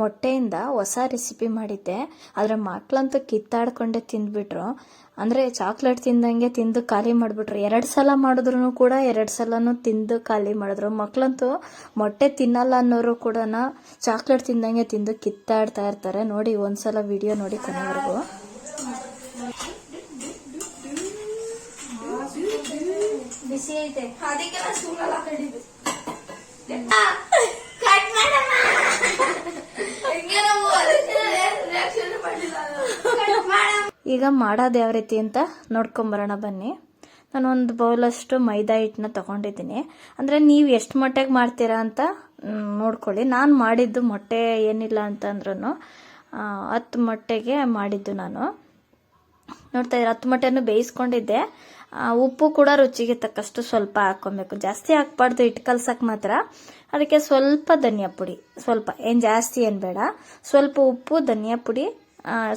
ಮೊಟ್ಟೆಯಿಂದ ಹೊಸ ರೆಸಿಪಿ ಮಾಡಿದ್ದೆ. ಆದರೆ ಮಕ್ಕಳಂತೂ ಕಿತ್ತಾಡ್ಕೊಂಡೆ ತಿಂದ್ಬಿಟ್ರು. ಅಂದರೆ ಚಾಕ್ಲೇಟ್ ತಿಂದಂಗೆ ತಿಂದು ಖಾಲಿ ಮಾಡಿಬಿಟ್ರು. ಎರಡು ಸಲ ಮಾಡಿದ್ರು ಕೂಡ ಎರಡು ಸಲನೂ ತಿಂದು ಖಾಲಿ ಮಾಡಿದ್ರು. ಮಕ್ಕಳಂತೂ ಮೊಟ್ಟೆ ತಿನ್ನಲ್ಲ ಅನ್ನೋರು ಕೂಡ ಚಾಕ್ಲೇಟ್ ತಿಂದಂಗೆ ತಿಂದು ಕಿತ್ತಾಡ್ತಾ ಇರ್ತಾರೆ. ನೋಡಿ ಒಂದ್ಸಲ ವಿಡಿಯೋ ನೋಡಿ ಕೊನೆವರೆಗೂ. ಬಿಸಿ ಐತೆ. ಅದಕ್ಕೆ ನಾನು ಸ್ಕೂಲಲ್ಲಿ ಹಾಕೊಂಡಿದ್ದು ಕಟ್ ಮಾಡಮ್ಮ ಹಿಂಗೆ ನಾವು ಅದಕ್ಕೆ ರಿಯಾಕ್ಷನ್ ಮಾಡಿಲ್ಲ ಕಟ್ ಮಾಡಮ್ಮ ಈಗ ಮಾಡೋದು ಯಾವ ರೀತಿ ಅಂತ ನೋಡ್ಕೊಂಬರೋಣ ಬನ್ನಿ. ನಾನು ಒಂದು ಬೌಲಷ್ಟು ಮೈದಾ ಹಿಟ್ಟನ್ನ ತೊಗೊಂಡಿದ್ದೀನಿ. ಅಂದರೆ ನೀವು ಎಷ್ಟು ಮೊಟ್ಟೆಗೆ ಮಾಡ್ತೀರಾ ಅಂತ ನೋಡ್ಕೊಳ್ಳಿ. ನಾನು ಮಾಡಿದ್ದು ಮೊಟ್ಟೆ ಏನಿಲ್ಲ ಅಂತಂದ್ರೂ ಹತ್ತು ಮೊಟ್ಟೆಗೆ ಮಾಡಿದ್ದು ನಾನು. ನೋಡ್ತಾ ಇದ್ರೆ ಹತ್ತು ಮೊಟ್ಟೆನೂ ಬೇಯಿಸ್ಕೊಂಡಿದ್ದೆ. ಉಪ್ಪು ಕೂಡ ರುಚಿಗೆ ತಕ್ಕಷ್ಟು ಸ್ವಲ್ಪ ಹಾಕ್ಕೊಬೇಕು ಜಾಸ್ತಿ ಹಾಕ್ಬಾರ್ದು, ಹಿಟ್ಟು ಕಲ್ಸಕ್ಕೆ ಮಾತ್ರ. ಅದಕ್ಕೆ ಸ್ವಲ್ಪ ಧನಿಯಾ ಪುಡಿ. ಸ್ವಲ್ಪ, ಏನು ಜಾಸ್ತಿ ಏನು ಬೇಡ. ಸ್ವಲ್ಪ ಉಪ್ಪು, ಧನಿಯಾ ಪುಡಿ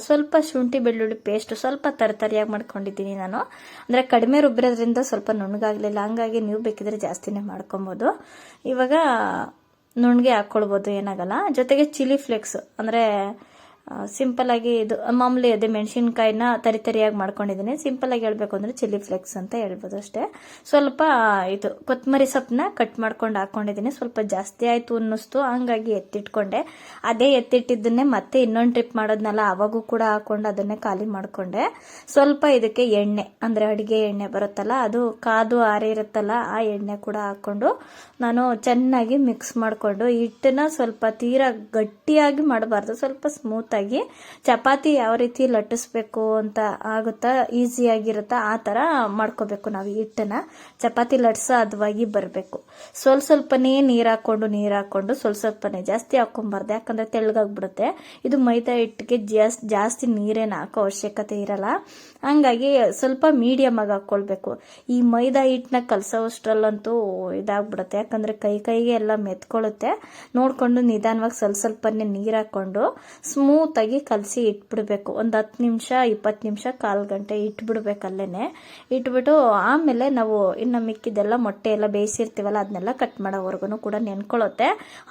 ಸ್ವಲ್ಪ ಶುಂಠಿ ಬೆಳ್ಳುಳ್ಳಿ ಪೇಸ್ಟ್ ಸ್ವಲ್ಪ ತರತರಿಯಾಗಿ ಮಾಡ್ಕೊಂಡಿದ್ದೀನಿ ನಾನು. ಅಂದರೆ ಕಡಿಮೆ ರುಬ್ಬಿರೋದ್ರಿಂದ ಸ್ವಲ್ಪ ನುಣ್ಣಗಾಗಲಿಲ್ಲ. ಹಂಗಾಗಿ ನೀವು ಬೇಕಿದ್ರೆ ಜಾಸ್ತಿನೇ ಮಾಡ್ಕೊಬೋದು. ಇವಾಗ ನುಣ್ಣಗೆ ಹಾಕ್ಕೊಳ್ಬೋದು ಏನಾಗಲ್ಲ. ಜೊತೆಗೆ ಚಿಲ್ಲಿ ಫ್ಲೇಕ್ಸ್ ಅಂದರೆ ಸಿಂಪಲ್ ಆಗಿ ಇದು, ಮಾಮೂಲಿ ಅದೇ ಮೆಣಸಿನ್ಕಾಯಿನ ತರಿ ತರಿಯಾಗಿ ಮಾಡ್ಕೊಂಡಿದ್ದೀನಿ. ಸಿಂಪಲ್ ಆಗಿ ಹೇಳ್ಬೇಕು ಅಂದ್ರೆ ಚಿಲ್ಲಿ ಫ್ಲೆಕ್ಸ್ ಅಂತ ಹೇಳ್ಬೋದು ಅಷ್ಟೇ. ಸ್ವಲ್ಪ ಇದು ಕೊತ್ತಂಬರಿ ಸೊಪ್ಪನ್ನ ಕಟ್ ಮಾಡ್ಕೊಂಡು ಹಾಕೊಂಡಿದ್ದೀನಿ. ಸ್ವಲ್ಪ ಜಾಸ್ತಿ ಆಯ್ತು ಅನ್ನಿಸ್ತು. ಹಂಗಾಗಿ ಎತ್ತಿಟ್ಕೊಂಡೆ. ಅದೇ ಎತ್ತಿಟ್ಟಿದ್ದನ್ನೇ ಮತ್ತೆ ಇನ್ನೊಂದು ಟ್ರಿಪ್ ಮಾಡೋದ್ನಲ್ಲ, ಅವಾಗೂ ಕೂಡ ಹಾಕೊಂಡು ಅದನ್ನೇ ಖಾಲಿ ಮಾಡಿಕೊಂಡೆ. ಸ್ವಲ್ಪ ಇದಕ್ಕೆ ಎಣ್ಣೆ, ಅಂದರೆ ಅಡುಗೆ ಎಣ್ಣೆ ಬರುತ್ತಲ್ಲ, ಅದು ಕಾದು ಆರಿರುತ್ತಲ್ಲ ಆ ಎಣ್ಣೆ ಕೂಡ ಹಾಕ್ಕೊಂಡು ನಾನು ಚೆನ್ನಾಗಿ ಮಿಕ್ಸ್ ಮಾಡಿಕೊಂಡು ಹಿಟ್ಟನ್ನ ಸ್ವಲ್ಪ ತೀರಾ ಗಟ್ಟಿಯಾಗಿ ಮಾಡಬಾರ್ದು. ಸ್ವಲ್ಪ ಸ್ಮೂತ್ ಆಗಿ ಚಪಾತಿ ಯಾವ ರೀತಿ ಲಟ್ಟಿಸ್ಬೇಕು ಅಂತ ಆಗುತ್ತಾ ಈಸಿಯಾಗಿರುತ್ತಾ ಆ ಥರ ಮಾಡ್ಕೋಬೇಕು ನಾವು ಹಿಟ್ಟನ್ನು. ಚಪಾತಿ ಲಟ್ಸೋ ಅದವಾಗಿ ಬರಬೇಕು. ಸ್ವಲ್ಪ ಸ್ವಲ್ಪನೇ ನೀರು ಹಾಕೊಂಡು ನೀರು ಹಾಕೊಂಡು ಸ್ವಲ್ಪ ಸ್ವಲ್ಪನೇ. ಜಾಸ್ತಿ ಹಾಕ್ಕೊಂಬಾರ್ದು ಯಾಕಂದ್ರೆ ತೆಳ್ಳಗಾಗ್ಬಿಡುತ್ತೆ. ಇದು ಮೈದಾ ಹಿಟ್ಟಿಗೆ ಜಾಸ್ತಿ ಜಾಸ್ತಿ ನೀರೇನು ಹಾಕೋ ಅವಶ್ಯಕತೆ ಇರಲ್ಲ. ಹಂಗಾಗಿ ಸ್ವಲ್ಪ ಮೀಡಿಯಮ್ ಆಗಿ ಹಾಕ್ಕೊಳ್ಬೇಕು ಈ ಮೈದಾ ಹಿಟ್ಟನ್ನ ಕಲಸೋಷ್ಟರಲ್ಲಂತೂ ಇದಾಗ್ಬಿಡುತ್ತೆ. ಯಾಕಂದ್ರೆ ಕೈ ಕೈಗೆ ಎಲ್ಲ ಮೆತ್ಕೊಳ್ಳುತ್ತೆ ನೋಡ್ಕೊಂಡು ನಿಧಾನವಾಗಿ ಸ್ವಲ್ಪ ಸ್ವಲ್ಪನೇ ನೀರು ಹಾಕೊಂಡು ಸ್ಮೂತ್ ಆಗಿ ಕಲಸಿ ಇಟ್ಬಿಡ್ಬೇಕು. ಒಂದು ಹತ್ತು ನಿಮಿಷ, ಇಪ್ಪತ್ತು ನಿಮಿಷ, ಕಾಲು ಗಂಟೆ ಇಟ್ಬಿಡ್ಬೇಕು ಅಲ್ಲೇ ಇಟ್ಬಿಟ್ಟು ಆಮೇಲೆ ನಾವು ಇನ್ನು ಮಿಕ್ಕಿದೆಲ್ಲ ಮೊಟ್ಟೆ ಎಲ್ಲ ಬೇಯಿಸಿರ್ತೀವಲ್ಲ ಅದನ್ನೆಲ್ಲ ಕಟ್ ಮಾಡೋವರೆಗೂ ಕೂಡ ನೆನ್ಕೊಳ್ಳುತ್ತೆ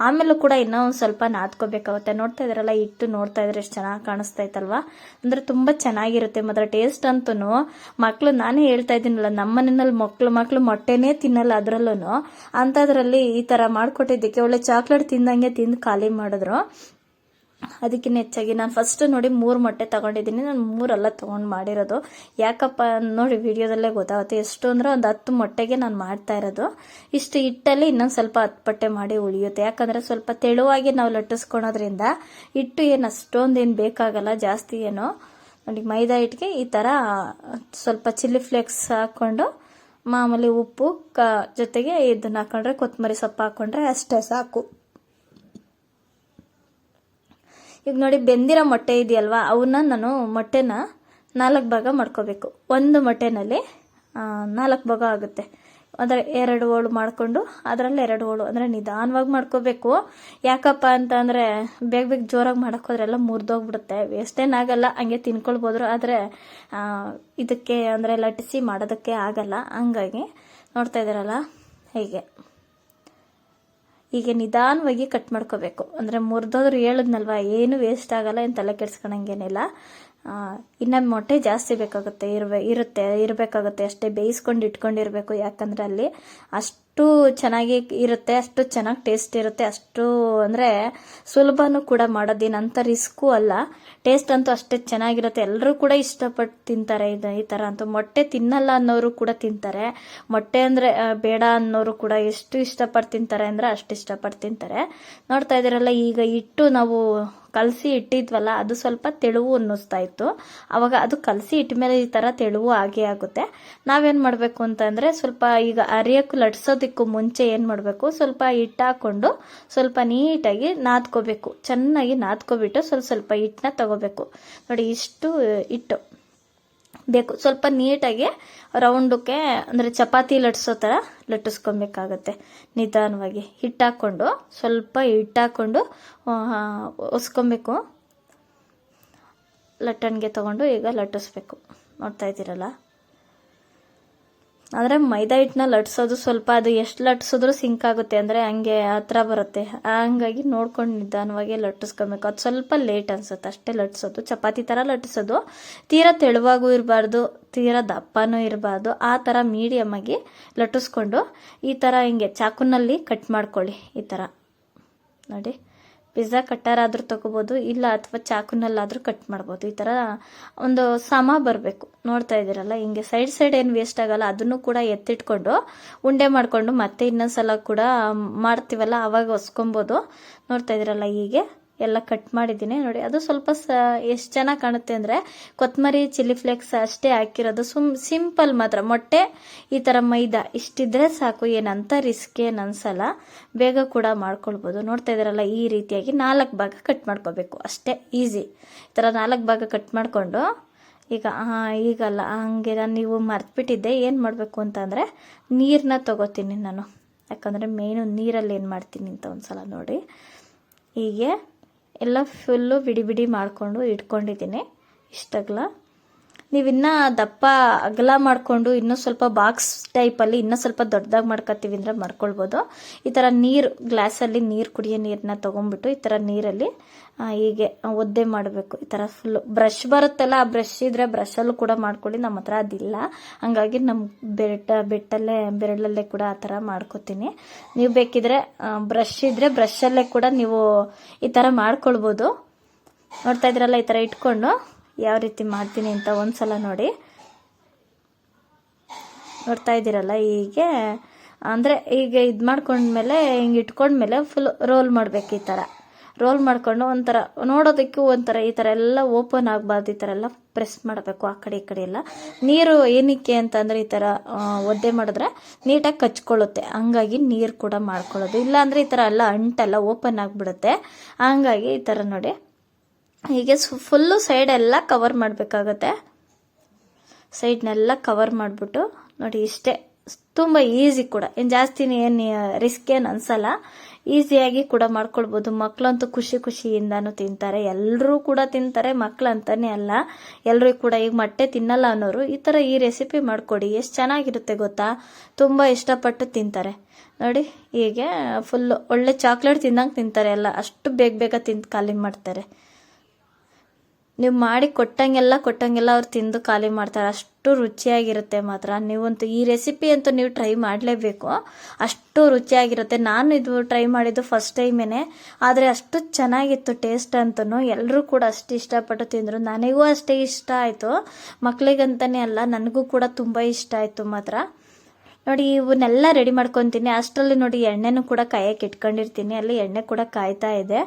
ಆಮೇಲೂ ಕೂಡ ಇನ್ನೂ ಒಂದು ಸ್ವಲ್ಪ ನಾದ್ಕೋಬೇಕಾಗುತ್ತೆ. ನೋಡ್ತಾ ಇದ್ರಲ್ಲ ಇಟ್ಟು ನೋಡ್ತಾ ಇದ್ರೆ ಎಷ್ಟು ಚೆನ್ನಾಗಿ ಕಾಣಿಸ್ತಾ ಇತ್ತಲ್ವಾ ಅಂದ್ರೆ ತುಂಬ ಚೆನ್ನಾಗಿರುತ್ತೆ ಮಾತ್ರ ಟೇಸ್ಟ್ ಅಂತೂ ಮಕ್ಳು, ನಾನೇ ಹೇಳ್ತಾ ಇದ್ದೀನಲ್ಲ ನಮ್ಮ ಮನೆಯಲ್ಲಿ ಮಕ್ಳು ಮಕ್ಕಳು ಮೊಟ್ಟೆನೇ ತಿನ್ನಲ್ಲ ಅದರಲ್ಲೂ ಅಂಥದ್ರಲ್ಲಿ ಈ ತರ ಮಾಡಿಕೊಟ್ಟಿದ್ದಕ್ಕೆ ಒಳ್ಳೆ ಚಾಕ್ಲೇಟ್ ತಿಂದಂಗೆ ತಿಂದು ಖಾಲಿ ಮಾಡಿದ್ರು. ಅದಕ್ಕಿಂತ ಹೆಚ್ಚಾಗಿ ನಾನು ಫಸ್ಟ್ ನೋಡಿ ಮೂರು ಮೊಟ್ಟೆ ತಗೊಂಡಿದ್ದೀನಿ. ನಾನು ಮೂರೆಲ್ಲ ತೊಗೊಂಡು ಮಾಡಿರೋದು. ಯಾಕಪ್ಪ ನೋಡಿ ವಿಡಿಯೋದಲ್ಲೇ ಗೊತ್ತಾಗುತ್ತೆ. ಎಷ್ಟು ಅಂದರೆ ಒಂದು ಹತ್ತು ಮೊಟ್ಟೆಗೆ ನಾನು ಮಾಡ್ತಾ ಇರೋದು. ಇಷ್ಟು ಹಿಟ್ಟಲ್ಲಿ ಇನ್ನೊಂದು ಸ್ವಲ್ಪ ಹತ್ತು ಪಟ್ಟೆ ಮಾಡಿ ಉಳಿಯುತ್ತೆ. ಯಾಕಂದರೆ ಸ್ವಲ್ಪ ತೆಳುವಾಗಿ ನಾವು ಲಟ್ಟಿಸ್ಕೊಳೋದ್ರಿಂದ ಹಿಟ್ಟು ಏನು ಅಷ್ಟೊಂದು ಬೇಕಾಗಲ್ಲ, ಜಾಸ್ತಿ ಏನು. ನೋಡಿ ಮೈದಾ ಹಿಟ್ಟಿಗೆ ಈ ಥರ ಸ್ವಲ್ಪ ಚಿಲ್ಲಿ ಫ್ಲೇಕ್ಸ್ ಹಾಕ್ಕೊಂಡು ಮಾಮೂಲಿ ಉಪ್ಪು, ಕ ಜೊತೆಗೆ ಇದನ್ನ ಹಾಕೊಂಡ್ರೆ ಕೊತ್ತಂಬರಿ ಸೊಪ್ಪು ಹಾಕೊಂಡ್ರೆ ಅಷ್ಟೇ ಸಾಕು. ಈಗ ನೋಡಿ, ಬೆಂದಿರೋ ಮೊಟ್ಟೆ ಇದೆಯಲ್ವಾ? ಅವನ್ನ ನಾನು ಮೊಟ್ಟೆನ ನಾಲ್ಕು ಭಾಗ ಮಾಡ್ಕೋಬೇಕು. ಒಂದು ಮೊಟ್ಟೆನಲ್ಲಿ ನಾಲ್ಕು ಭಾಗ ಆಗುತ್ತೆ. ಅಂದರೆ ಎರಡು ಹೋಳು ಮಾಡಿಕೊಂಡು, ಅದರಲ್ಲಿ ಎರಡು ಹೋಳು. ಅಂದರೆ ನಿಧಾನವಾಗಿ ಮಾಡ್ಕೋಬೇಕು. ಯಾಕಪ್ಪ ಅಂತ ಅಂದರೆ, ಬೇಗ ಬೇಗ ಜೋರಾಗಿ ಮಾಡೋಕ್ಕೋದ್ರೆಲ್ಲ ಮುರಿದೋಗ್ಬಿಡುತ್ತೆ. ವೇಸ್ಟೇನಾಗಲ್ಲ ಹಂಗೆ ತಿನ್ಕೊಳ್ಬೋದ್ರು. ಆದರೆ ಇದಕ್ಕೆ ಅಂದರೆ ಲಟ್ಟಿಸಿ ಮಾಡೋದಕ್ಕೆ ಆಗಲ್ಲ. ಹಂಗಾಗಿ ನೋಡ್ತಾ ಇದ್ದೀರಲ್ಲ? ಹೀಗೆ. ಹೀಗೆ ನಿಧಾನವಾಗಿ ಕಟ್ ಮಾಡ್ಕೋಬೇಕು. ಅಂದರೆ ಮುರಿದೋದ್ರು ಹೇಳಿದ್ನಲ್ವ, ಏನು ವೇಸ್ಟ್ ಆಗಲ್ಲ, ಏನು ತಲೆ ಕೆಡ್ಸ್ಕೊಳಂಗೇನಿಲ್ಲ. ಇನ್ನೊಂದು ಇನ್ನು ಮೊಟ್ಟೆ ಜಾಸ್ತಿ ಬೇಕಾಗುತ್ತೆ, ಇರ್ಬೇ, ಇರುತ್ತೆ, ಇರಬೇಕಾಗುತ್ತೆ. ಅಷ್ಟೇ ಬೇಯಿಸ್ಕೊಂಡು ಇಟ್ಕೊಂಡಿರಬೇಕು. ಯಾಕಂದ್ರೆ ಅಲ್ಲಿ ಅಷ್ಟು ಚೆನ್ನಾಗಿ ಇರುತ್ತೆ, ಅಷ್ಟು ಚೆನ್ನಾಗಿ ಟೇಸ್ಟ್ ಇರುತ್ತೆ, ಅಷ್ಟು ಅಂದರೆ ಸುಲಭನೂ ಕೂಡ ಮಾಡೋದೇನಂತ ರಿಸ್ಕು ಅಲ್ಲ. ಟೇಸ್ಟ್ ಅಂತೂ ಅಷ್ಟೇ ಚೆನ್ನಾಗಿರುತ್ತೆ. ಎಲ್ಲರೂ ಕೂಡ ಇಷ್ಟಪಟ್ಟು ತಿಂತಾರೆ ಇದು, ಈ ಥರ ಅಂತೂ. ಮೊಟ್ಟೆ ತಿನ್ನಲ್ಲ ಅನ್ನೋರು ಕೂಡ ತಿಂತಾರೆ. ಮೊಟ್ಟೆ ಅಂದರೆ ಬೇಡ ಅನ್ನೋರು ಕೂಡ ಎಷ್ಟು ಇಷ್ಟಪಟ್ಟು ತಿಂತಾರೆ ಅಂದರೆ ಅಷ್ಟು ಇಷ್ಟಪಟ್ಟು ತಿಂತಾರೆ. ನೋಡ್ತಾ ಇದ್ದೀರಲ್ಲ, ಈಗ ಇಟ್ಟು ನಾವು ಕಲಸಿ ಇಟ್ಟಿದ್ವಲ್ಲ, ಅದು ಸ್ವಲ್ಪ ತೆಳುವು ಅನ್ನಿಸ್ತಾ ಇತ್ತು. ಅವಾಗ ಅದು ಕಲಸಿ ಇಟ್ಟ ಮೇಲೆ ಈ ಥರ ತೆಳುವು ಆಗೇ ಆಗುತ್ತೆ. ನಾವೇನು ಮಾಡಬೇಕು ಅಂತಂದರೆ ಸ್ವಲ್ಪ ಈಗ ಅರಿಯೋಕ್ಕೂ ಲಟ್ಸೋದಕ್ಕೂ ಮುಂಚೆ ಏನು ಮಾಡಬೇಕು? ಸ್ವಲ್ಪ ಹಿಟ್ಟು ಹಾಕ್ಕೊಂಡು ಸ್ವಲ್ಪ ನೀಟಾಗಿ ನಾದ್ಕೋಬೇಕು. ಚೆನ್ನಾಗಿ ನಾದ್ಕೋಬಿಟ್ಟು ಸ್ವಲ್ಪ ಸ್ವಲ್ಪ ಹಿಟ್ಟನ್ನ ತಗೋಬೇಕು. ನೋಡಿ, ಇಷ್ಟು ಹಿಟ್ಟು ಬೇಕು. ಸ್ವಲ್ಪ ನೀಟಾಗಿ ರೌಂಡಕ್ಕೆ, ಅಂದರೆ ಚಪಾತಿ ಲಟ್ಸೋ ಥರ ಲಟ್ಟಿಸ್ಕೊಬೇಕಾಗತ್ತೆ. ನಿಧಾನವಾಗಿ ಹಿಟ್ಟು ಹಾಕ್ಕೊಂಡು ಸ್ವಲ್ಪ ಹಿಟ್ಟು ಹಾಕ್ಕೊಂಡು ಒಸ್ಕೊಬೇಕು. ಲಟ್ಟಣಿಗೆ ತಗೊಂಡು ಈಗ ಲಟ್ಟಿಸ್ಬೇಕು. ನೋಡ್ತಾ ಇದ್ದೀರಲ್ಲ? ಆದರೆ ಮೈದಾ ಹಿಟ್ಟನ್ನ ಲಟ್ಸೋದು ಸ್ವಲ್ಪ ಅದು ಎಷ್ಟು ಲಟ್ಸಿದ್ರು ಸಿಂಕ್ ಆಗುತ್ತೆ ಅಂದರೆ ಹಂಗೆ ಹತ್ರ ಬರುತ್ತೆ. ಹಂಗಾಗಿ ನೋಡ್ಕೊಂಡು ನಿಧಾನವಾಗಿ ಲಟ್ಟಿಸ್ಕೊಬೇಕು. ಅದು ಸ್ವಲ್ಪ ಲೇಟ್ ಅನ್ಸುತ್ತೆ. ಅಷ್ಟೇ ಲಟ್ಸೋದು. ಚಪಾತಿ ಥರ ಲಟ್ಟಿಸೋದು ತೀರಾ ತೆಳುವಾಗೂ ಇರಬಾರ್ದು. ತೀರಾ ದಪ್ಪನೂ ಇರಬಾರ್ದು. ಆ ಥರ ಮೀಡಿಯಮ್ಮಾಗಿ ಲಟ್ಟಿಸ್ಕೊಂಡು ಈ ಥರ ಹಿಂಗೆ ಚಾಕುನಲ್ಲಿ ಕಟ್ ಮಾಡ್ಕೊಳ್ಳಿ. ಈ ಥರ ನೋಡಿ. ಪಿಜ್ಜಾ ಕಟ್ಟರ್ ಆದ್ರೂ ತಗೋಬೋದು, ಇಲ್ಲ ಅಥವಾ ಚಾಕುನಲ್ಲಾದರೂ ಕಟ್ ಮಾಡ್ಬೋದು. ಈ ಥರ ಒಂದು ಸಮ ಬರಬೇಕು. ನೋಡ್ತಾ ಇದ್ದೀರಲ್ಲ, ಹಿಂಗೆ ಸೈಡ್ ಸೈಡ್ ಏನು ವೇಸ್ಟ್ ಆಗಲ್ಲ, ಅದನ್ನು ಕೂಡ ಎತ್ತಿಟ್ಕೊಂಡು ಉಂಡೆ ಮಾಡಿಕೊಂಡು ಮತ್ತೆ ಇನ್ನೊಂದ್ಸಲ ಕೂಡ ಮಾಡ್ತೀವಲ್ಲ, ಅವಾಗ ಹೊಸ್ಕೊಬೋದು ನೋಡ್ತಾ ಇದ್ದೀರಲ್ಲ, ಹೀಗೆ. ಎಲ್ಲ ಕಟ್ ಮಾಡಿದ್ದೀನಿ. ನೋಡಿ, ಅದು ಸ್ವಲ್ಪ ಸ, ಎಷ್ಟು ಚೆನ್ನಾಗಿ ಕಾಣುತ್ತೆ ಅಂದರೆ ಕೊತ್ತಂಬರಿ ಚಿಲ್ಲಿ ಫ್ಲೇಕ್ಸ್ ಅಷ್ಟೇ ಹಾಕಿರೋದು. ಸುಮ್, ಸಿಂಪಲ್ ಮಾತ್ರ. ಮೊಟ್ಟೆ, ಈ ಥರ ಮೈದಾ ಇಷ್ಟಿದ್ರೆ ಸಾಕು. ಏನಂತ ರಿಸ್ಕ್ ಏನು ಬೇಗ ಕೂಡ ಮಾಡ್ಕೊಳ್ಬೋದು. ನೋಡ್ತಾ ಇದ್ದೀರಲ್ಲ, ಈ ರೀತಿಯಾಗಿ ನಾಲ್ಕು ಭಾಗ ಕಟ್ ಮಾಡ್ಕೋಬೇಕು. ಅಷ್ಟೇ ಈಸಿ ಈ ಥರ ನಾಲ್ಕು ಭಾಗ ಕಟ್ ಮಾಡಿಕೊಂಡು, ಈಗ ಈಗಲ್ಲ, ಹಂಗೆ ನಾನು ನೀವು ಮರ್ತ್ಬಿಟ್ಟಿದ್ದೆ. ಏನು ಮಾಡಬೇಕು ಅಂತಂದರೆ ನೀರನ್ನ ತಗೋತೀನಿ ನಾನು. ಯಾಕಂದರೆ ಮೇಯ್ನು ನೀರಲ್ಲಿ ಏನು ಮಾಡ್ತೀನಿ ಅಂತ ಒಂದು ಸಲ ನೋಡಿ. ಹೀಗೆ. ಎಲ್ಲ ಫುಲ್ಲು ಬಿಡಿ ಬಿಡಿ ಮಾಡಿಕೊಂಡು ಇಟ್ಕೊಂಡಿದ್ದೀನಿ. ಇಷ್ಟಗಲ? ನೀವಿನ್ನ ದಪ್ಪ ಅಗಲ ಮಾಡಿಕೊಂಡು ಇನ್ನೂ ಸ್ವಲ್ಪ ಬಾಕ್ಸ್ ಟೈಪಲ್ಲಿ ಇನ್ನೂ ಸ್ವಲ್ಪ ದೊಡ್ಡದಾಗಿ ಮಾಡ್ಕೊತೀವಿ ಅಂದರೆ ಮಾಡ್ಕೊಳ್ಬೋದು ಈ ಥರ ನೀರು ಗ್ಲಾಸಲ್ಲಿ ನೀರು ಕುಡಿಯೋ ನೀರನ್ನ ತೊಗೊಂಡ್ಬಿಟ್ಟು ಈ ಥರ ನೀರಲ್ಲಿ ಹೀಗೆ ಒದ್ದೆ ಮಾಡಬೇಕು. ಈ ಥರ ಫುಲ್ಲು ಬ್ರಷ್ ಬರುತ್ತಲ್ಲ, ಆ ಬ್ರಷ್ ಇದ್ರೆ ಬ್ರಷಲ್ಲೂ ಕೂಡ ಮಾಡ್ಕೊಳ್ಳಿ, ನಮ್ಮ ಹತ್ರ ಅದಿಲ್ಲ. ಹಂಗಾಗಿ ನಮ್ಮ ಬೆಟ್ಟ, ಬೆಟ್ಟಲ್ಲೇ, ಬೆರಳಲ್ಲೇ ಕೂಡ ಆ ಥರ ಮಾಡ್ಕೋತೀನಿ. ನೀವು ಬೇಕಿದ್ರೆ ಬ್ರಷ್ ಇದ್ರೆ ಬ್ರಷಲ್ಲೇ ಕೂಡ ನೀವು ಈ ಥರ ಮಾಡ್ಕೊಳ್ಬೋದು. ನೋಡ್ತಾ ಇದ್ರಲ್ಲ ಈ ಥರ ಇಟ್ಕೊಂಡು? ಯಾವ ರೀತಿ ಮಾಡ್ತೀನಿ ಅಂತ ಒಂದ್ಸಲ ನೋಡಿ. ನೋಡ್ತಾ ಇದ್ದೀರಲ್ಲ ಹೀಗೆ. ಅಂದರೆ ಈಗ ಇದು ಮಾಡ್ಕೊಂಡ್ಮೇಲೆ, ಹಿಂಗೆ ಇಟ್ಕೊಂಡ್ಮೇಲೆ ಫುಲ್ ರೋಲ್ ಮಾಡಬೇಕು ಈ ಥರ ರೋಲ್ ಮಾಡಿಕೊಂಡು ಒಂಥರ, ನೋಡೋದಕ್ಕೂ ಒಂಥರ ಈ ಥರ ಎಲ್ಲ ಓಪನ್ ಆಗಬಾರ್ದು ಈ ಥರ ಎಲ್ಲ ಪ್ರೆಸ್ ಮಾಡಬೇಕು ಆ ಕಡೆ ಈ ಕಡೆ ಎಲ್ಲ. ನೀರು ಏನಕ್ಕೆ ಅಂತಂದರೆ ಈ ಥರ ಒದ್ದೆ ಮಾಡಿದ್ರೆ ನೀಟಾಗಿ ಕಚ್ಕೊಳ್ಳುತ್ತೆ. ಹಂಗಾಗಿ ನೀರು ಕೂಡ ಮಾಡ್ಕೊಳ್ಳೋದು. ಇಲ್ಲಾಂದರೆ ಈ ಥರ ಎಲ್ಲ ಅಂಟೆಲ್ಲ ಓಪನ್ ಆಗಿಬಿಡುತ್ತೆ. ಹಂಗಾಗಿ ಈ ಥರ ನೋಡಿ. ಹೀಗೆ ಫುಲ್ಲು ಸೈಡ್ ಎಲ್ಲ ಕವರ್ ಮಾಡಬೇಕಾಗತ್ತೆ. ಸೈಡ್ನೆಲ್ಲ ಕವರ್ ಮಾಡಿಬಿಟ್ಟು, ನೋಡಿ ಇಷ್ಟೇ, ತುಂಬ ಈಸಿ ಕೂಡ. ಏನು ಜಾಸ್ತಿ ಏನು ರಿಸ್ಕ್ ಏನು ಅನ್ಸಲ್ಲ. ಈಸಿಯಾಗಿ ಕೂಡ ಮಾಡ್ಕೊಳ್ಬೋದು. ಮಕ್ಕಳಂತೂ ಖುಷಿ ಖುಷಿಯಿಂದನೂ ತಿಂತಾರೆ. ಎಲ್ಲರೂ ಕೂಡ ತಿಂತಾರೆ ಮಕ್ಕಳಂತಾನೆ ಅಲ್ಲ. ಎಲ್ಲರೂ ಕೂಡ ಈಗ ಮೊಟ್ಟೆ ತಿನ್ನಲ್ಲ ಅನ್ನೋರು ಈ ಥರ ಈ ರೆಸಿಪಿ ಮಾಡಿಕೊಡಿ. ಎಷ್ಟು ಚೆನ್ನಾಗಿರುತ್ತೆ ಗೊತ್ತಾ? ತುಂಬ ಇಷ್ಟಪಟ್ಟು ತಿಂತಾರೆ. ನೋಡಿ, ಹೀಗೆ ಫುಲ್ಲು ಒಳ್ಳೆ ಚಾಕ್ಲೇಟ್ ತಿಂದಂಗೆ ತಿಂತಾರೆ ಎಲ್ಲ. ಅಷ್ಟು ಬೇಗ ಬೇಗ ತಿಂದು ಖಾಲಿ ಮಾಡ್ತಾರೆ. ನೀವು ಮಾಡಿ ಕೊಟ್ಟಂಗೆಲ್ಲ ಕೊಟ್ಟಂಗೆಲ್ಲ ಅವ್ರು ತಿಂದು ಖಾಲಿ ಮಾಡ್ತಾರೆ. ಅಷ್ಟು ರುಚಿಯಾಗಿರುತ್ತೆ ಮಾತ್ರ. ನೀವಂತೂ ಈ ರೆಸಿಪಿ ಅಂತೂ ನೀವು ಟ್ರೈ ಮಾಡಲೇಬೇಕು. ಅಷ್ಟು ರುಚಿಯಾಗಿರುತ್ತೆ. ನಾನು ಇದು ಟ್ರೈ ಮಾಡಿದ್ದು ಫಸ್ಟ್ ಟೈಮೇನೆ ಆದರೆ ಅಷ್ಟು ಚೆನ್ನಾಗಿತ್ತು ಟೇಸ್ಟ್ ಅಂತೂ ಎಲ್ಲರೂ ಕೂಡ ಅಷ್ಟು ಇಷ್ಟಪಟ್ಟು ತಿಂದರು. ನನಗೂ ಅಷ್ಟೇ ಇಷ್ಟ ಆಯಿತು. ಮಕ್ಕಳಿಗಂತಲೇ ಅಲ್ಲ, ನನಗೂ ಕೂಡ ತುಂಬ ಇಷ್ಟ ಆಯಿತು ಮಾತ್ರ. ನೋಡಿ, ಇವನ್ನೆಲ್ಲ ರೆಡಿ ಮಾಡ್ಕೊತೀನಿ. ಅಷ್ಟರಲ್ಲಿ ನೋಡಿ, ಎಣ್ಣೆನೂ ಕೂಡ ಕಾಯಕ್ಕೆ ಇಟ್ಕೊಂಡಿರ್ತೀನಿ. ಅಲ್ಲಿ ಎಣ್ಣೆ ಕೂಡ ಕಾಯ್ತಾ ಇದೆ.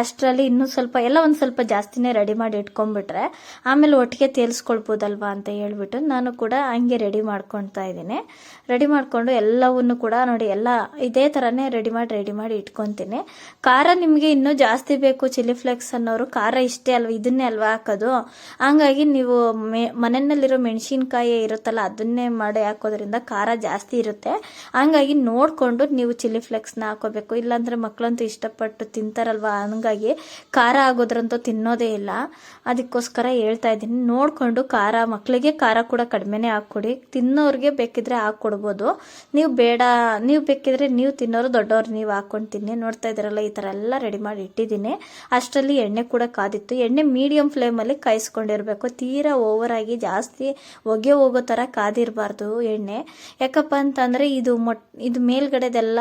ಅಷ್ಟರಲ್ಲಿ ಇನ್ನೂ ಸ್ವಲ್ಪ, ಎಲ್ಲ ಒಂದು ಸ್ವಲ್ಪ ಜಾಸ್ತಿನೇ ರೆಡಿ ಮಾಡಿ ಇಟ್ಕೊಂಡ್ಬಿಟ್ರೆ ಆಮೇಲೆ ಒಟ್ಟಿಗೆ ತೇಲ್ಸ್ಕೊಳ್ಬೋದಲ್ವಾ ಅಂತ ಹೇಳ್ಬಿಟ್ಟು ನಾನು ಕೂಡ ಹಂಗೆ ರೆಡಿ ಮಾಡ್ಕೊಳ್ತಾ ಇದ್ದೀನಿ. ರೆಡಿ ಮಾಡಿಕೊಂಡು ಎಲ್ಲವನ್ನು ಕೂಡ ನೋಡಿ, ಎಲ್ಲ ಇದೇ ಥರನೇ ರೆಡಿ ಮಾಡಿ ರೆಡಿ ಮಾಡಿ ಇಟ್ಕೊತೀನಿ. ಖಾರ ನಿಮಗೆ ಇನ್ನೂ ಜಾಸ್ತಿ ಬೇಕು ಚಿಲ್ಲಿ ಫ್ಲೇಕ್ಸ್ ಅನ್ನೋರು. ಖಾರ ಇಷ್ಟೇ ಅಲ್ವಾ? ಇದನ್ನೇ ಅಲ್ವಾ ಹಾಕೋದು? ಹಂಗಾಗಿ ನೀವು ಮೆ ಮನೆಯಲ್ಲಿರೋ ಮೆಣಸಿನ್ಕಾಯಿ ಇರುತ್ತಲ್ಲ, ಅದನ್ನೇ ಮಾಡಿ ಹಾಕೋದ್ರಿಂದ ಖಾರ ಜಾಸ್ತಿ ಇರುತ್ತೆ. ಹಂಗಾಗಿ ನೋಡಿಕೊಂಡು ನೀವು ಚಿಲ್ಲಿ ಫ್ಲೆಕ್ಸ್ನ ಹಾಕೋಬೇಕು. ಇಲ್ಲಾಂದರೆ ಮಕ್ಕಳಂತೂ ಇಷ್ಟಪಟ್ಟು ತಿಂತಾರಲ್ವಾ? ಹಂಗಾಗಿ ಖಾರ ಆಗೋದ್ರಂತೂ ತಿನ್ನೋದೇ ಇಲ್ಲ. ಅದಕ್ಕೋಸ್ಕರ ಹೇಳ್ತಾ ಇದ್ದೀನಿ. ನೋಡಿಕೊಂಡು ಖಾರ ಮಕ್ಕಳಿಗೆ ಖಾರ ಕೂಡ ಕಡಿಮೆನೇ ಹಾಕ್ಕೊಡಿ. ತಿನ್ನೋರಿಗೆ ಬೇಕಿದ್ರೆ ಹಾಕ್ಕೊಡ್ಬೋದು. ನೀವು ಬೇಡ, ನೀವು ಬೇಕಿದ್ರೆ ನೀವು ತಿನ್ನೋರು ದೊಡ್ಡವ್ರು ನೀವು ಹಾಕ್ಕೊಂಡು ತಿನ್ನಿ. ನೋಡ್ತಾ ಇದ್ದೀರಲ್ಲ, ಈ ಥರ ಎಲ್ಲ ರೆಡಿ ಮಾಡಿ ಇಟ್ಟಿದ್ದೀನಿ. ಅಷ್ಟರಲ್ಲಿ ಎಣ್ಣೆ ಕೂಡ ಕಾದಿತ್ತು. ಎಣ್ಣೆ ಮೀಡಿಯಂ ಫ್ಲೇಮಲ್ಲಿ ಕಾಯಿಸ್ಕೊಂಡಿರಬೇಕು. ತೀರಾ ಓವರ್ ಆಗಿ ಜಾಸ್ತಿ ಹೊಗೆ ಹೋಗೋ ಥರ ಕಾದಿರಬಾರ್ದು ಎಣ್ಣೆ. ಯಾಕಪ್ಪ ಅಂತಂದರೆ ಇದು ಮೊಟ್, ಇದು ಮೇಲ್ಗಡೆದೆಲ್ಲ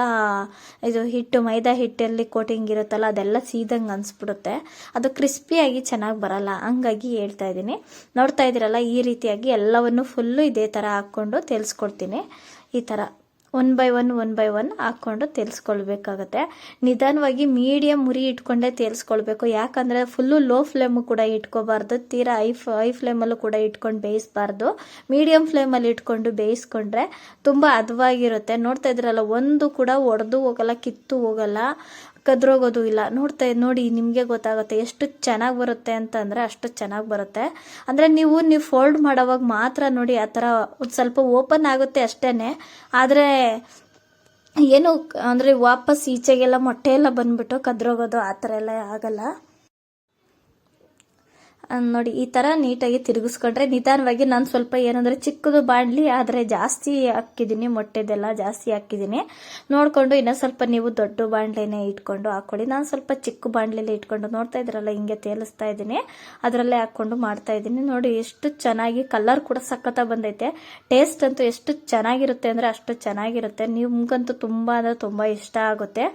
ಇದು ಹಿಟ್ಟು, ಮೈದಾ ಹಿಟ್ಟಲ್ಲಿ ಕೋಟಿಂಗ್ ಇರುತ್ತಲ್ಲ, ಅದೆಲ್ಲ ಸೀದಂಗೆ ಅನಿಸ್ಬಿಡುತ್ತೆ. ಅದು ಕ್ರಿಸ್ಪಿಯಾಗಿ ಚೆನ್ನಾಗಿ ಬರಲ್ಲ. ಹಂಗಾಗಿ ಹೇಳ್ತಾ ಇದ್ದೀನಿ. ನೋಡ್ತಾ ಇದ್ದೀರಲ್ಲ, ಈ ರೀತಿಯಾಗಿ ಎಲ್ಲವನ್ನು ಫುಲ್ಲು ಇದೇ ಥರ ಹಾಕ್ಕೊಂಡು ತೇಲ್ಸ್ಕೊಳ್ತೀನಿ ಈ ಥರ one by one one by one ಹಾಕ್ಕೊಂಡು ತೇಲ್ಸ್ಕೊಳ್ಬೇಕಾಗತ್ತೆ. ನಿಧಾನವಾಗಿ ಮೀಡಿಯಮ್ ಉರಿ ಇಟ್ಕೊಂಡೇ ತೇಲ್ಸ್ಕೊಳ್ಬೇಕು. ಯಾಕಂದರೆ ಫುಲ್ಲು ಲೋ ಫ್ಲೇಮು ಕೂಡ ಇಟ್ಕೋಬಾರ್ದು, ತೀರಾ ಐ ಐ ಫ್ಲೇಮಲ್ಲೂ ಕೂಡ ಇಟ್ಕೊಂಡು ಬೇಯಿಸ್ಬಾರ್ದು. ಮೀಡಿಯಮ್ ಫ್ಲೇಮಲ್ಲಿ ಇಟ್ಕೊಂಡು ಬೇಯಿಸ್ಕೊಂಡ್ರೆ ತುಂಬ ಹದವಾಗಿರುತ್ತೆ. ನೋಡ್ತಾ ಇದ್ರಲ್ಲ ಒಂದು ಕೂಡ ಒಡೆದು ಹೋಗಲ್ಲ, ಕಿತ್ತು ಹೋಗಲ್ಲ. ಕದ್ರೋಗೋದು ಇಲ್ಲ. ನೋಡ್ತಾ ನೋಡಿ, ನಿಮಗೆ ಗೊತ್ತಾಗುತ್ತೆ ಎಷ್ಟು ಚೆನ್ನಾಗಿ ಬರುತ್ತೆ ಅಂತ ಅಂದರೆ ಅಷ್ಟು ಚೆನ್ನಾಗಿ ಬರುತ್ತೆ. ಅಂದರೆ ನೀವು ನೀವು ಫೋಲ್ಡ್ ಮಾಡೋವಾಗ ಮಾತ್ರ ನೋಡಿ ಆ ಥರ ಒಂದು ಸ್ವಲ್ಪ ಓಪನ್ ಆಗುತ್ತೆ ಅಷ್ಟೇ ಆದರೆ ಏನು ಅಂದರೆ ವಾಪಸ್ ಈಚೆಗೆಲ್ಲ ಮೊಟ್ಟೆ ಎಲ್ಲ ಬಂದ್ಬಿಟ್ಟು ಕದ್ರೋಗೋದು ಆ ಥರ ಎಲ್ಲ ಆಗಲ್ಲ. ನೋಡಿ, ಈ ಥರ ನೀಟಾಗಿ ತಿರುಗಿಸ್ಕೊಂಡ್ರೆ ನಿಧಾನವಾಗಿ ನಾನು ಸ್ವಲ್ಪ ಏನಂದ್ರೆ ಚಿಕ್ಕದು ಬಾಣಲಿ, ಆದರೆ ಜಾಸ್ತಿ ಹಾಕಿದ್ದೀನಿ, ಮೊಟ್ಟೆದೆಲ್ಲ ಜಾಸ್ತಿ ಹಾಕಿದ್ದೀನಿ. ನೋಡಿಕೊಂಡು ಇನ್ನೂ ಸ್ವಲ್ಪ ನೀವು ದೊಡ್ಡ ಬಾಣಲೆನೇ ಇಟ್ಕೊಂಡು ಹಾಕೊಳ್ಳಿ. ನಾನು ಸ್ವಲ್ಪ ಚಿಕ್ಕ ಬಾಣಲೆಲೆ ಇಟ್ಕೊಂಡು ನೋಡ್ತಾ ಇದ್ರಲ್ಲ ಹಿಂಗೆ ತೇಲಿಸ್ತಾ ಇದ್ದೀನಿ. ಅದರಲ್ಲೇ ಹಾಕ್ಕೊಂಡು ಮಾಡ್ತಾ ಇದ್ದೀನಿ. ನೋಡಿ, ಎಷ್ಟು ಚೆನ್ನಾಗಿ ಕಲರ್ ಕೂಡ ಸಖತ್ತ ಬಂದೈತೆ. ಟೇಸ್ಟ್ ಅಂತೂ ಎಷ್ಟು ಚೆನ್ನಾಗಿರುತ್ತೆ ಅಂದರೆ ಅಷ್ಟು ಚೆನ್ನಾಗಿರುತ್ತೆ. ನಿಮ್ಗಂತೂ ತುಂಬ ಅಂದರೆ ತುಂಬ ಇಷ್ಟ ಆಗುತ್ತೆ.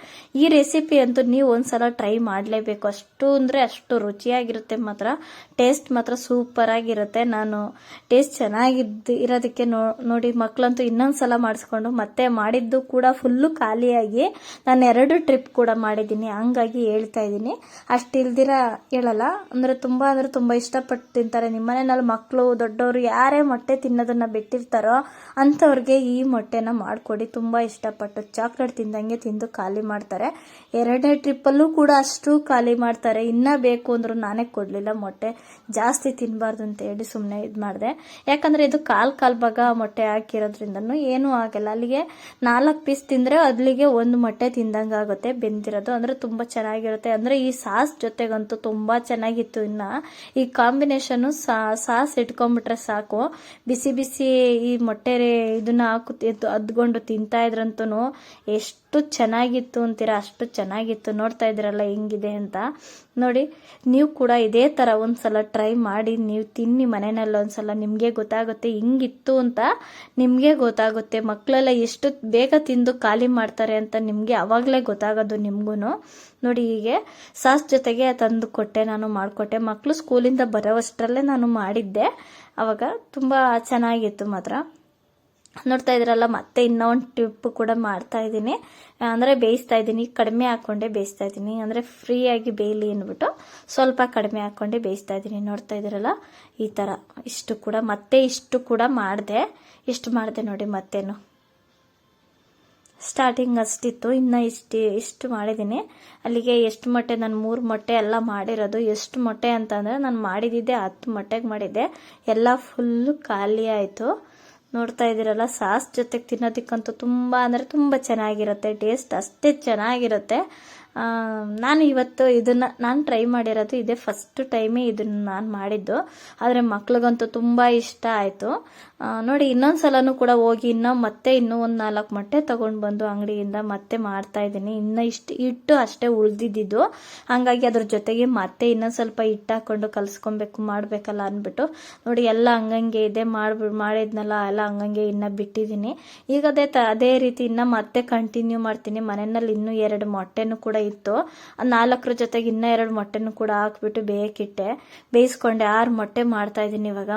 ಈ ರೆಸಿಪಿ ಅಂತೂ ನೀವು ಒಂದ್ಸಲ ಟ್ರೈ ಮಾಡಲೇಬೇಕು. ಅಷ್ಟು ಅಂದರೆ ಅಷ್ಟು ರುಚಿಯಾಗಿರುತ್ತೆ ಮಾತ್ರ. ಟೇಸ್ಟ್ ಮಾತ್ರ ಸೂಪರ್ ಆಗಿರುತ್ತೆ. ನಾನು ಟೇಸ್ಟ್ ಚೆನ್ನಾಗಿದ್ದು ಇರೋದಕ್ಕೆ ನೋಡಿ ಮಕ್ಕಳಂತೂ ಇನ್ನೊಂದು ಸಲ ಮಾಡಿಸ್ಕೊಂಡು ಮತ್ತೆ ಮಾಡಿದ್ದು ಕೂಡ ಫುಲ್ಲು ಖಾಲಿಯಾಗಿ ನಾನು ಎರಡು ಟ್ರಿಪ್ ಕೂಡ ಮಾಡಿದ್ದೀನಿ. ಹಂಗಾಗಿ ಹೇಳ್ತಾ ಇದ್ದೀನಿ. ಅಷ್ಟು ಇಲ್ದಿರ ಹೇಳಲ್ಲ. ಅಂದರೆ ತುಂಬ ಅಂದರೆ ತುಂಬ ಇಷ್ಟಪಟ್ಟು ತಿಂತಾರೆ. ನಿಮ್ಮ ಮನೆಯಲ್ಲಿ ಮಕ್ಕಳು ದೊಡ್ಡವರು ಯಾರೇ ಮೊಟ್ಟೆ ತಿನ್ನೋದನ್ನು ಬಿಟ್ಟಿರ್ತಾರೋ ಅಂಥವ್ರಿಗೆ ಈ ಮೊಟ್ಟೆನ ಮಾಡಿಕೊಡಿ. ತುಂಬ ಇಷ್ಟಪಟ್ಟು ಚಾಕ್ಲೇಟ್ ತಿಂದಂಗೆ ತಿಂದು ಖಾಲಿ ಮಾಡ್ತಾರೆ. ಎರಡನೇ ಟ್ರಿಪ್ಪಲ್ಲೂ ಕೂಡ ಅಷ್ಟು ಖಾಲಿ ಮಾಡ್ತಾರೆ. ಇನ್ನೂ ಬೇಕು ಅಂದರೂ ನಾನೇ ಕೊಡಲಿಲ್ಲ ಮೊಟ್ಟೆ. ಜಾಸ್ತಿ ತಿನ್ನಬಾರ್ದು ಅಂತ ಹೇಳಿ ಸುಮ್ಮನೆ ಇದು ಮಾಡಿದೆ. ಯಾಕಂದರೆ ಇದು ಕಾಲು ಕಾಲು ಭಾಗ ಮೊಟ್ಟೆ ಹಾಕಿರೋದ್ರಿಂದನೂ ಏನೂ ಆಗಲ್ಲ. ಅಲ್ಲಿಗೆ ನಾಲ್ಕು ಪೀಸ್ ತಿಂದರೆ ಅಲ್ಲಿಗೆ ಒಂದು ಮೊಟ್ಟೆ ತಿಂದಂಗೆ ಆಗುತ್ತೆ ಬೆಂದಿರೋದು. ಅಂದರೆ ತುಂಬ ಚೆನ್ನಾಗಿರುತ್ತೆ. ಅಂದರೆ ಈ ಸಾಸ್ ಜೊತೆಗಂತೂ ತುಂಬ ಚೆನ್ನಾಗಿತ್ತು ಇನ್ನು. ಈ ಕಾಂಬಿನೇಷನ್ನು ಸಾಸ್ ಇಟ್ಕೊಂಡ್ಬಿಟ್ರೆ ಸಾಕು. ಬಿಸಿ ಬಿಸಿ ಈ ಮೊಟ್ಟೆ ಇದನ್ನ ಹಾಕು ಅದ್ಕೊಂಡು ತಿಂತಾ ಇದ್ರಂತೂ ಎಷ್ಟು ಚೆನ್ನಾಗಿತ್ತು ಅಂತೀರಾ? ಅಷ್ಟು ಚೆನ್ನಾಗಿತ್ತು. ನೋಡ್ತಾ ಇದ್ರಲ್ಲ ಹೆಂಗಿದೆ ಅಂತ. ನೋಡಿ, ನೀವು ಕೂಡ ಇದೇ ಥರ ಒಂದ್ಸಲ ಟ್ರೈ ಮಾಡಿ, ನೀವು ತಿನ್ನಿ ಮನೆಯಲ್ಲಿ ಒಂದ್ಸಲ, ನಿಮಗೆ ಗೊತ್ತಾಗುತ್ತೆ, ಹಿಂಗಿತ್ತು ಅಂತ ನಿಮಗೆ ಗೊತ್ತಾಗುತ್ತೆ. ಮಕ್ಕಳೆಲ್ಲ ಎಷ್ಟು ಬೇಗ ತಿಂದು ಖಾಲಿ ಮಾಡ್ತಾರೆ ಅಂತ ನಿಮಗೆ ಅವಾಗಲೇ ಗೊತ್ತಾಗೋದು ನಿಮಗೂ ನೋಡಿ, ಹೀಗೆ ಸಾಸ್ ಜೊತೆಗೆ ತಂದು ಕೊಟ್ಟೆ, ನಾನು ಮಾಡಿಕೊಟ್ಟೆ. ಮಕ್ಕಳು ಸ್ಕೂಲಿಂದ ಬರೋವಷ್ಟರಲ್ಲೇ ನಾನು ಮಾಡಿದ್ದೆ. ಅವಾಗ ತುಂಬ ಚೆನ್ನಾಗಿತ್ತು ಮಾತ್ರ. ನೋಡ್ತಾ ಇದ್ರಲ್ಲ, ಮತ್ತೆ ಇನ್ನೂ ಒಂದು ಟಿಪ್ ಕೂಡ ಮಾಡ್ತಾ ಇದ್ದೀನಿ. ಅಂದರೆ ಬೇಯಿಸ್ತಾ ಇದ್ದೀನಿ. ಕಡಿಮೆ ಹಾಕ್ಕೊಂಡೆ ಬೇಯಿಸ್ತಾ ಇದ್ದೀನಿ. ಅಂದರೆ ಫ್ರೀಯಾಗಿ ಬೇಯಲಿ ಅಂದ್ಬಿಟ್ಟು ಸ್ವಲ್ಪ ಕಡಿಮೆ ಹಾಕ್ಕೊಂಡೆ ಬೇಯಿಸ್ತಾ ಇದ್ದೀನಿ. ನೋಡ್ತಾ ಇದ್ದೀರಲ್ಲ ಈ ಥರ ಇಷ್ಟು ಕೂಡ. ಮತ್ತೆ ಇಷ್ಟು ಕೂಡ ಮಾಡಿದೆ. ಇಷ್ಟು ಮಾಡಿದೆ ನೋಡಿ ಮತ್ತೇನು. ಸ್ಟಾರ್ಟಿಂಗ್ ಅಷ್ಟಿತ್ತು. ಇನ್ನು ಇಷ್ಟು ಇಷ್ಟು ಮಾಡಿದ್ದೀನಿ. ಅಲ್ಲಿಗೆ ಎಷ್ಟು ಮೊಟ್ಟೆ, ನಾನು ಮೂರು ಮೊಟ್ಟೆ ಎಲ್ಲ ಮಾಡಿರೋದು. ಎಷ್ಟು ಮೊಟ್ಟೆ ಅಂತಂದರೆ ನಾನು ಮಾಡಿದ್ದಿದ್ದೆ ಹತ್ತು ಮೊಟ್ಟೆಗೆ ಮಾಡಿದ್ದೆ. ಎಲ್ಲ ಫುಲ್ಲು ಖಾಲಿ ಆಯಿತು. ನೋಡ್ತಾ ಇದ್ದೀರಲ್ಲ ಸಾಸ್ ಜೊತೆಗೆ ತಿನ್ನೋದಕ್ಕಂತೂ ತುಂಬ ಅಂದರೆ ತುಂಬ ಚೆನ್ನಾಗಿರುತ್ತೆ ಟೇಸ್ಟ್ ಅಷ್ಟೇ ಚೆನ್ನಾಗಿರುತ್ತೆ. ನಾನು ಇವತ್ತು ಇದನ್ನು ನಾನು ಟ್ರೈ ಮಾಡಿರೋದು ಇದೇ ಫಸ್ಟ್ ಟೈಮೇ ಇದನ್ನು ನಾನು ಮಾಡಿದ್ದು. ಆದರೆ ಮಕ್ಳಿಗಂತೂ ತುಂಬ ಇಷ್ಟ ಆಯಿತು. ನೋಡಿ ಇನ್ನೊಂದು ಸಲನೂ ಕೂಡ ಹೋಗಿ ಇನ್ನೂ ಮತ್ತೆ ಇನ್ನೂ ಒಂದು ನಾಲ್ಕು ಮೊಟ್ಟೆ ತೊಗೊಂಡು ಬಂದು ಅಂಗಡಿಯಿಂದ ಮತ್ತೆ ಮಾಡ್ತಾ ಇದ್ದೀನಿ. ಇನ್ನೂ ಇಷ್ಟು ಹಿಟ್ಟು ಅಷ್ಟೇ ಉಳಿದಿದ್ದು ಹಾಗಾಗಿ ಅದ್ರ ಜೊತೆಗೆ ಮತ್ತೆ ಇನ್ನೊಂದು ಸ್ವಲ್ಪ ಹಿಟ್ಟು ಹಾಕ್ಕೊಂಡು ಕಲಿಸ್ಕೊಬೇಕು, ಮಾಡಬೇಕಲ್ಲ ಅಂದ್ಬಿಟ್ಟು ನೋಡಿ, ಎಲ್ಲ ಹಂಗಂಗೆ ಇದೆ. ಮಾಡ್ಬಿ ಮಾಡಿದ್ನಲ್ಲ, ಎಲ್ಲ ಹಂಗಂಗೆ ಇನ್ನ ಬಿಟ್ಟಿದ್ದೀನಿ. ಈಗ ಅದೇ ಅದೇ ರೀತಿ ಇನ್ನೂ ಮತ್ತೆ ಕಂಟಿನ್ಯೂ ಮಾಡ್ತೀನಿ. ಮನೆಯಲ್ಲಿ ಇನ್ನೂ ಎರಡು ಮೊಟ್ಟೆನೂ ಕೂಡ ಇತ್ತು. ನಾಲ್ಕರ ಜೊತೆಗೆ ಇನ್ನೂ ಎರಡು ಮೊಟ್ಟೆನೂ ಕೂಡ ಹಾಕ್ಬಿಟ್ಟು ಬೇಯಕ್ಕಿಟ್ಟೆ ಬೇಯಿಸ್ಕೊಂಡೆ. ಆರು ಮೊಟ್ಟೆ ಮಾಡ್ತಾ ಇದ್ದೀನಿ ಇವಾಗ.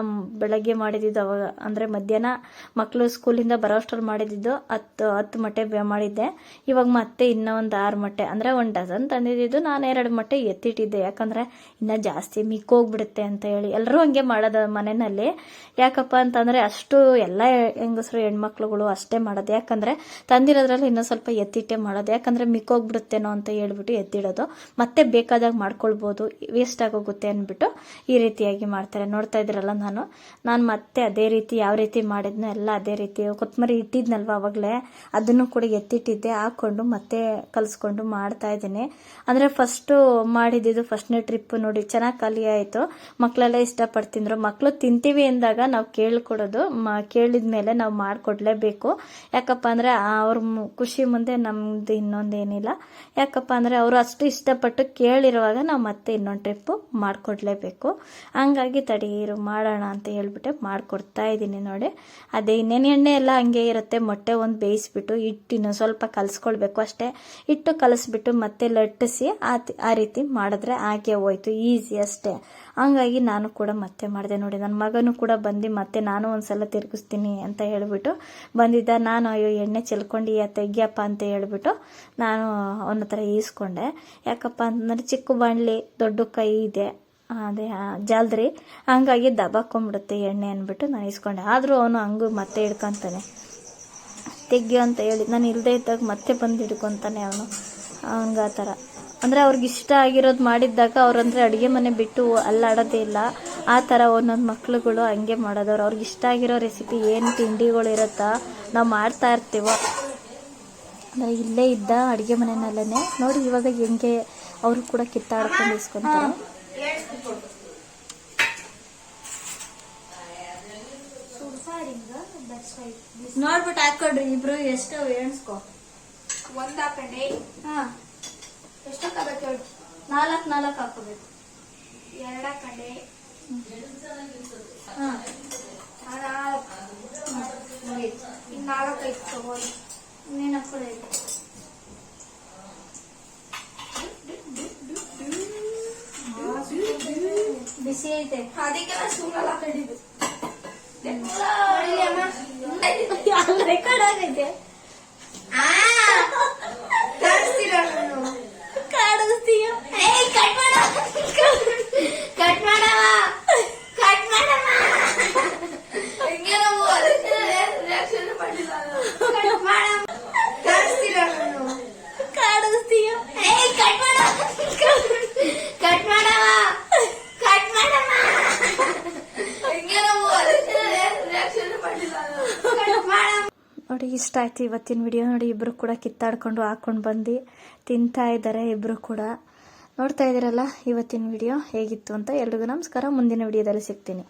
ಬೆಳಗ್ಗೆ ಮಾಡಿದ್ದು ಅವಾಗ, ಅಂದರೆ ಮಧ್ಯಾಹ್ನ ಮಕ್ಕಳು ಸ್ಕೂಲಿಂದ ಬರೋಷ್ಟ್ರಲ್ಲಿ ಮಾಡಿದ್ದು ಹತ್ತು ಹತ್ತು ಮೊಟ್ಟೆ ಮಾಡಿದ್ದೆ. ಇವಾಗ ಮತ್ತೆ ಇನ್ನೂ ಒಂದು ಆರು ಮೊಟ್ಟೆ. ಅಂದರೆ ಒಂದು ಡಜನ್ ತಂದಿದ್ದು. ನಾನು ಎರಡು ಮೊಟ್ಟೆ ಎತ್ತಿಟ್ಟಿದ್ದೆ. ಯಾಕಂದರೆ ಇನ್ನೂ ಜಾಸ್ತಿ ಮಿಕ್ಕೋಗ್ಬಿಡುತ್ತೆ ಅಂತ ಹೇಳಿ. ಎಲ್ಲರೂ ಹಂಗೆ ಮಾಡೋದು ಮನೆಯಲ್ಲಿ. ಯಾಕಪ್ಪ ಅಂತಂದರೆ ಅಷ್ಟು ಎಲ್ಲ ಹೆಂಗಸರು, ಹೆಣ್ಮಕ್ಳುಗಳು ಅಷ್ಟೇ ಮಾಡೋದು. ಯಾಕಂದರೆ ತಂದಿರೋದ್ರಲ್ಲಿ ಇನ್ನೂ ಸ್ವಲ್ಪ ಎತ್ತಿಟ್ಟೆ ಮಾಡೋದು. ಯಾಕಂದರೆ ಮಿಕ್ಕೋಗ್ಬಿಡುತ್ತೇನೋ ಅಂತ ಹೇಳ್ಬಿಟ್ಟು ಎತ್ತಿಡೋದು. ಮತ್ತೆ ಬೇಕಾದಾಗ ಮಾಡ್ಕೊಳ್ಬೋದು. ವೇಸ್ಟ್ ಆಗೋಗುತ್ತೆ ಅಂದ್ಬಿಟ್ಟು ಈ ರೀತಿಯಾಗಿ ಮಾಡ್ತಾರೆ. ನೋಡ್ತಾ ಇದ್ರಲ್ಲ ನಾನು. ನಾನು ಮತ್ತೆ ಅದೇ ರೀತಿ ಯಾವ ರೀತಿ ಮಾಡಿದ್ನೋ ಎಲ್ಲ ಅದೇ ರೀತಿ. ಕೊತ್ತಂಬರಿ ಇಟ್ಟಿದ್ನಲ್ವ ಅವಾಗಲೇ? ಅದನ್ನು ಕೂಡ ಎತ್ತಿಟ್ಟಿದ್ದೆ. ಹಾಕ್ಕೊಂಡು ಮತ್ತೆ ಕಲಿಸ್ಕೊಂಡು ಮಾಡ್ತಾ ಇದ್ದೀನಿ. ಅಂದರೆ ಫಸ್ಟು ಮಾಡಿದ್ದು ಫಸ್ಟ್ನೇ ಟ್ರಿಪ್ ನೋಡಿ, ಚೆನ್ನಾಗಿ ಖಾಲಿ ಆಯಿತು. ಮಕ್ಕಳೆಲ್ಲ ಇಷ್ಟಪಡ್ತಿದ್ರು ತಿಂದರು. ಮಕ್ಕಳು ತಿಂತೀವಿ ಅಂದಾಗ ನಾವು ಕೇಳ್ಕೊಡೋದು. ಮ ಕೇಳಿದ ಮೇಲೆ ನಾವು ಮಾಡಿಕೊಡ್ಲೇಬೇಕು. ಯಾಕಪ್ಪ ಅಂದರೆ ಅವ್ರ ಖುಷಿ ಮುಂದೆ ನಮ್ದು ಇನ್ನೊಂದೇನಿಲ್ಲ ಯಾಕಪ್ಪ ಅಂದರೆ ಅವರು ಅಷ್ಟು ಇಷ್ಟಪಟ್ಟು ಕೇಳಿರುವಾಗ ನಾವು ಮತ್ತೆ ಇನ್ನೊಂದು ಟ್ರಿಪ್ಪು ಮಾಡಿಕೊಡ್ಲೇಬೇಕು. ಹಂಗಾಗಿ ತಡೀರು ಮಾಡೋಣ ಅಂತ ಹೇಳ್ಬಿಟ್ಟು ಮಾಡಿಕೊಡ್ತಾ ಇದ್ದೀನಿ ನೋಡಿ. ಅದೇ ಇನ್ನೇನು ಎಣ್ಣೆ ಎಲ್ಲ ಹಂಗೆ ಇರುತ್ತೆ, ಮೊಟ್ಟೆ ಒಂದು ಬೇಯಿಸ್ಬಿಟ್ಟು ಹಿಟ್ಟಿನ ಸ್ವಲ್ಪ ಕಲಿಸ್ಕೊಳ್ಬೇಕು ಅಷ್ಟೇ. ಹಿಟ್ಟು ಕಲಿಸ್ಬಿಟ್ಟು ಮತ್ತೆ ಲಟ್ಟಿಸಿ ಆ ಆ ರೀತಿ ಮಾಡಿದ್ರೆ ಹಾಗೆ ಹೋಯ್ತು, ಈಸಿ ಅಷ್ಟೇ. ಹಂಗಾಗಿ ನಾನು ಕೂಡ ಮತ್ತೆ ಮಾಡಿದೆ ನೋಡಿ ನನ್ನ ಮಗನೂ ಕೂಡ ಬಂದು ಮತ್ತೆ ನಾನು ಒಂದ್ಸಲ ತಿರುಗಿಸ್ತೀನಿ ಅಂತ ಹೇಳಿಬಿಟ್ಟು ಬಂದಿದ್ದ. ನಾನು ಅಯ್ಯೋ, ಎಣ್ಣೆ ಚೆಲ್ಕೊಂಡು ತೆಗಿಯಪ್ಪ ಅಂತ ಹೇಳ್ಬಿಟ್ಟು ನಾನು ಅವನ ಹತ್ರ ಈಸ್ಕೊಂಡೆ. ಯಾಕಪ್ಪ ಅಂತಂದರೆ ಚಿಕ್ಕ ಬಾಣಲಿ, ದೊಡ್ಡ ಕೈ ಇದೆ ಅದೇ ಜಾಲ್ದ್ರಿ. ಹಂಗಾಗಿ ದಬಾಕೊಂಡ್ಬಿಡುತ್ತೆ ಎಣ್ಣೆ ಅಂದ್ಬಿಟ್ಟು ನಾನು ಇಸ್ಕೊಂಡೆ ಆದರೂ ಅವನು ಹಂಗೂ ಮತ್ತೆ ಹಿಡ್ಕೊಂತಾನೆ. ತೆಗ್ಯೋ ಅಂತ ಹೇಳಿ, ನಾನು ಇಲ್ಲದೆ ಇದ್ದಾಗ ಮತ್ತೆ ಬಂದು ಹಿಡ್ಕೊತಾನೆ ಅವನು. ಹಂಗೆ ಆ ಥರ. ಅಂದರೆ ಅವ್ರಿಗೆ ಇಷ್ಟ ಆಗಿರೋದು ಮಾಡಿದ್ದಾಗ ಅವ್ರಂದರೆ ಅಡುಗೆ ಮನೆ ಬಿಟ್ಟು ಅಲ್ಲಾಡೋದೇ ಇಲ್ಲ. ಆ ಥರ ಒಂದೊಂದು ಮಕ್ಳುಗಳು ಹಂಗೆ ಮಾಡೋದವ್ರು. ಅವ್ರಿಗೆ ಇಷ್ಟ ಆಗಿರೋ ರೆಸಿಪಿ ಏನು ತಿಂಡಿಗಳಿರುತ್ತಾ ನಾವು ಮಾಡ್ತಾ ಇರ್ತೀವೋ. ಇಲ್ಲೇ ಇದ್ದ ಅಡುಗೆ ಮನೆಯಲ್ಲೇ ನೋಡಿ ಇವಾಗ ಹೆಂಗೆ ಅವರು ಕೂಡ ಕಿತ್ತಾಡ್ಕೊಂಡು ಇಸ್ಕೊತಾರೆ. ನೋಡ್ಬಿಟ್ಟು ಹಾಕೊಡ್ರಿ ಇಬ್ರು ಎಷ್ಟು ಎಣಿಸ್ಕೊ. ಒಂದ್ ಹಾ. ಎಷ್ಟು ಹಾಕಬೇಕು ಹೇಳು ನಾಲ್ಕು ನಾಲ್ಕು ಹಾಕೋಬೇಕು ಎರಡ್ ಹಾಕೊಂಡೆ ಹಾ ನಾಲ್ಕು ಮುಗೀತು ಇನ್ ನಾಲ್ಕು ಐದು ತಗೋರಿ ನೀನು ಹಾಕೊಳ್ಳಿ ಬಿಸಿ ಐತೆ ಅದಕ್ಕೆ ನಾ ಸುಮ್ಮನೆ ಹಾಕೊಂಡಿದ್ದು ರೆಕಾರ್ಡ್ ಆಗೈತೆ ಕಾಣಿಸ್ತೀರ ನಾನು ಕಾಡಿಸ್ತೀಯ ಏಯ್ ಕಟ್ ಮಾಡ ಕಟ್ ಮಾಡವ ಕಟ್ ಮಾಡವ ಹಿಂಗೆ ನಾವು ಅದಕ್ಕೆ ರಿಯಾಕ್ಷನ್ ಮಾಡಿಲ್ಲ ಕಟ್ ಮಾಡ ಕಾಣಿಸ್ತೀರ ನಾನು ಕಾಡಿಸ್ತೀಯ ಏಯ್ ಕಟ್ ಮಾಡ ಕಟ್ ಮಾಡವ ಕಟ್ ಮಾಡವ ಹಿಂಗೆ ನಾವು ಅದಕ್ಕೆ ರಿಯಾಕ್ಷನ್ ಮಾಡಿಲ್ಲ ಕಟ್ ಮಾಡ ನೋಡಿ ಇಷ್ಟ ಆಯ್ತು ಇವತ್ತಿನ ವಿಡಿಯೋ ನೋಡಿ ಇಬ್ಬರು ಕೂಡ ಕಿತ್ತಾಡ್ಕೊಂಡು ಹಾಕ್ಕೊಂಡು ಬಂದು ತಿಂತಾ ಇದ್ದಾರೆ ಇಬ್ಬರು ಕೂಡ. ನೋಡ್ತಾ ಇದ್ದೀರಲ್ಲ, ಇವತ್ತಿನ ವಿಡಿಯೋ ಹೇಗಿತ್ತು ಅಂತ ಎಲ್ರಿಗೂ ನಮಸ್ಕಾರ. ಮುಂದಿನ ವಿಡಿಯೋದಲ್ಲಿ ಸಿಗ್ತೀನಿ.